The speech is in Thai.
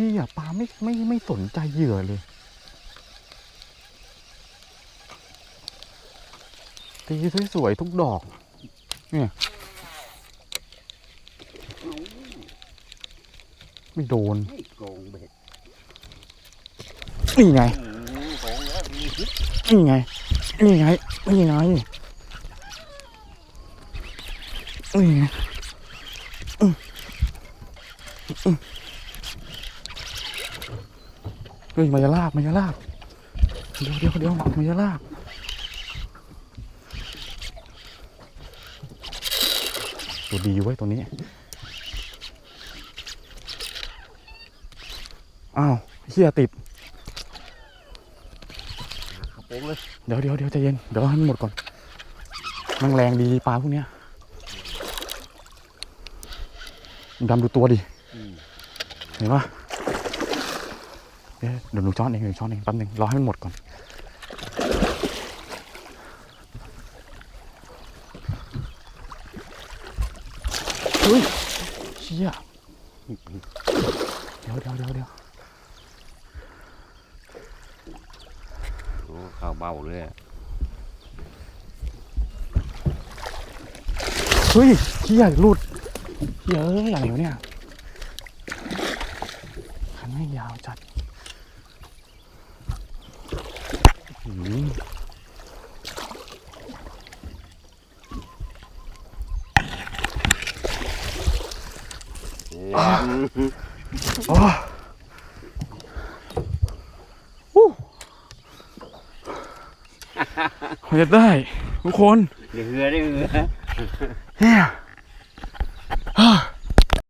ที่อะปลาไม่ไม่ไม่สนใจเหยื่อเลย ตีสวยๆทุกดอก เนี่ยไม่โดนนี่ไง นี่ไง นี่ไง นี่ไง นี่ไง ฮ้ยมายาลาบมายาลาบเดี๋ยวเดี๋ยวเดี๋ยวมายาลาบตัวดีไว้ยตัวนี้ อ้าวเฮียติดขับโป้งเลยเดี๋ยวเดี๋ยวเดี๋ยวใจเย็น เดี๋ยวให้มันหมดก่อนมันแรงดีปลาพวกเนี้ยดำดูตัวดิอืมเห็นปะ เอ๊ะเดี๋ยวหนูช้อนเองเดี๋ยวช้อนเองแป๊บนึงรอให้มันหมดก่อนเฮ้ยเชี่ยเดี๋ยวเดี๋ยวเดี๋ยวเดี๋ยวโอ้ข้าวเบาเลยอะเฮ้ยเชี่ยหลุดเชี่ยเอ้ยอะไรวะเนี่ยคันไม่งยาวจัด อืมอืมอ๋ออู้มันจะได้ ทุกคน เดี๋ยวเหือได้เหือเฮีย